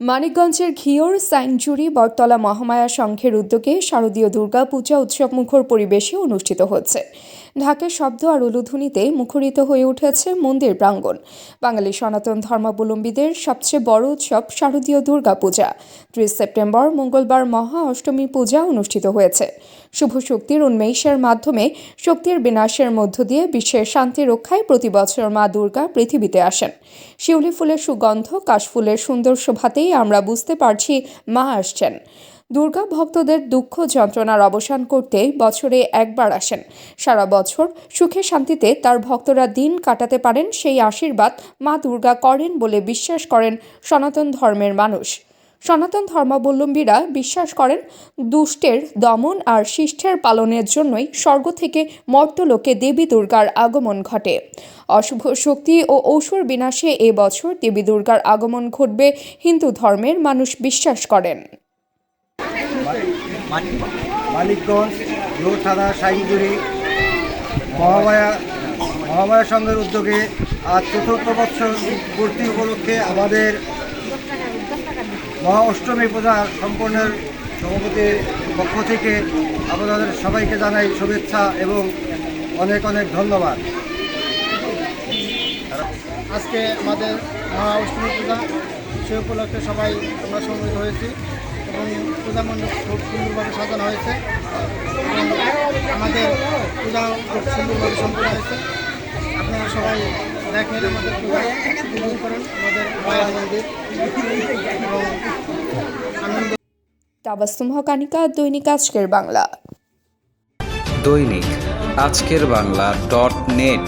মানিকগঞ্জের ঘিওর স্যাংচুরি বটতলা মহামায়া সংঘের উদ্যোগে শারদীয় দুর্গা পূজা উৎসব মুখর পরিবেশে অনুষ্ঠিত হচ্ছে। ঢাকের শব্দ আর উলুধ্বনিতে মুখরিত হয়ে উঠেছে মন্দির প্রাঙ্গণ। বাঙালি সনাতন ধর্মাবলম্বীদের সবচেয়ে বড় উৎসব শারদীয় দুর্গা পূজা ত্রিশ সেপ্টেম্বর, মঙ্গলবার মহা অষ্টমী পূজা অনুষ্ঠিত হয়েছে। শুভ শক্তির উন্মেষের মাধ্যমে শক্তির বিনাশের মধ্য দিয়ে বিশ্বের শান্তি রক্ষায় প্রতি বছর মা দুর্গা পৃথিবীতে আসেন। শিউলি ফুলের সুগন্ধ কাশফুলের সুন্দর শোভাতেই আমরা বুঝতে পারছি মা আসছেন। দুর্গা ভক্তদের দুঃখ যন্ত্রণার অবসান করতে বছরে একবার আসেন। সারা বছর সুখে শান্তিতে তার ভক্তরা দিন কাটাতে পারেন, সেই আশীর্বাদ মা দুর্গা করেন বলে বিশ্বাস করেন সনাতন ধর্মের মানুষ। সনাতন ধর্মাবলম্বীরা বিশ্বাস করেন, দুষ্টের দমন আর শিষ্টের পালনের জন্যই স্বর্গ থেকে মর্তলোকে দেবী দুর্গার আগমন ঘটে। অশুভ শক্তি ও ঔষর বিনাশে এ বছর দেবী দুর্গার আগমন ঘটবে হিন্দু ধর্মের মানুষ বিশ্বাস করেন। মহামায়া মহামায়া সংঘের উদ্যোগে আজ চতুর্থ বৎসর পূর্তি উপলক্ষে আমাদের মহা অষ্টমী পূজা সম্পন্নের সভাপতির পক্ষ থেকে আপনাদের সবাইকে জানাই শুভেচ্ছা এবং অনেক অনেক ধন্যবাদ। আজকে আমাদের মহা অষ্টমী পূজা, সে উপলক্ষে সবাই আমরা সমবেত হয়েছি এবং পূজা মণ্ডপ খুব সুন্দরভাবে সাজানো হয়েছে। আমাদের পূজা খুব সুন্দরভাবে সম্পন্ন হয়েছে। আপনারা সবাই দেখেন আমাদের পূজা করেন। আমাদের মায়া মন্দির এবং তাবাস্তুম হকানিকা দৈনিক আজকের বাংলা। দৈনিক আজকের বাংলা ডট নেট।